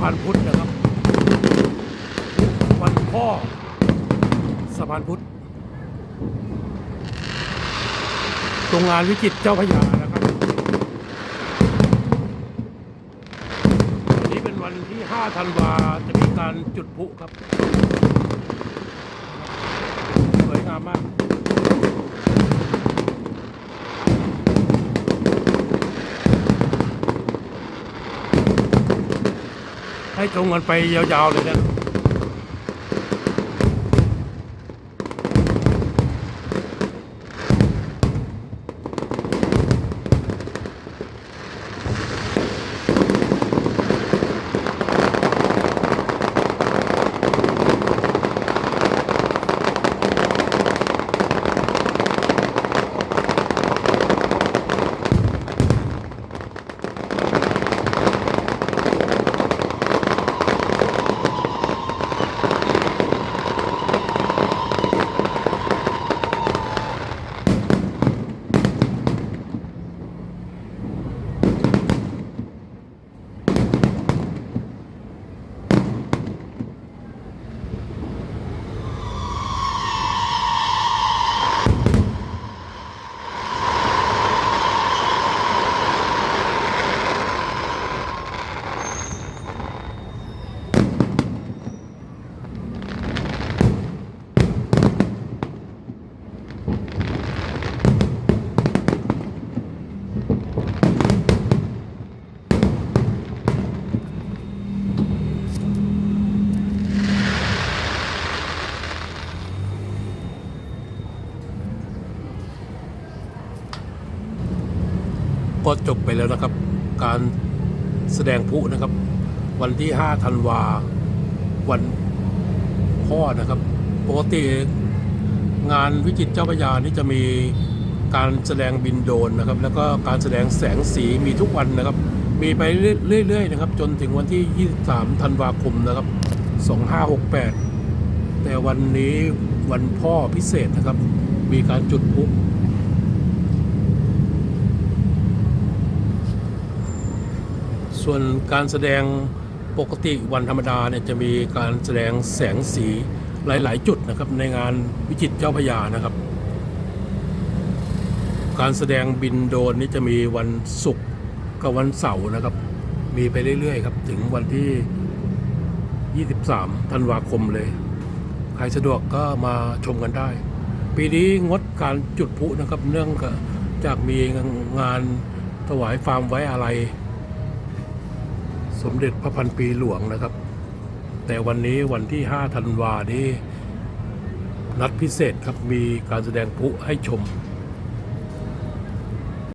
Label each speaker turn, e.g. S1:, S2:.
S1: พานพุทธนะครับวันพ่อสะพานพุทธตรงงานวิจิตเจ้าพยานะครับวันนี้เป็นวันที่ 5 ธันวาจะมีการจุดพลุครับ สวยงามมาก ให้ตรงกันไปยาวๆเลยนะ ก็จบไปแล้วนะครับ การแสดงพลุนะครับ วันที่ 5 ธันวา วันพ่อนะครับ ปกติงานวิจิตเจ้าพระยานี่จะมีการแสดงบินโดนนะครับ แล้วก็การแสดงแสงสีมีทุกวันนะครับ มีไปเรื่อยๆนะครับ จนถึงวันที่ 23 ธันวาคมนะครับ 2568 แต่วันนี้วันพ่อพิเศษนะครับ มีการจุดพลุ ส่วนการแสดงปกติวันธรรมดาเนี่ยจะมีการแสดงแสงสีหลาย ๆ จุดนะครับในงานวิจิตรเจ้าพยานะครับ การแสดงบินโดรนนี่จะมีวันศุกร์กับวันเสาร์นะครับ มีไปเรื่อย ๆ ครับ ถึงวันที่ 23 ธันวาคมเลย ใครสะดวกก็มาชมกันได้ ปีนี้งดการจุดพลุนะครับ เนื่องจากมีงานถวายฟาร์มไว้อะไร สมเด็จพระพันปีหลวงนะครับ แต่วันนี้วันที่ 5 ธันวานี้นัดพิเศษครับมีการแสดงพลุให้ชม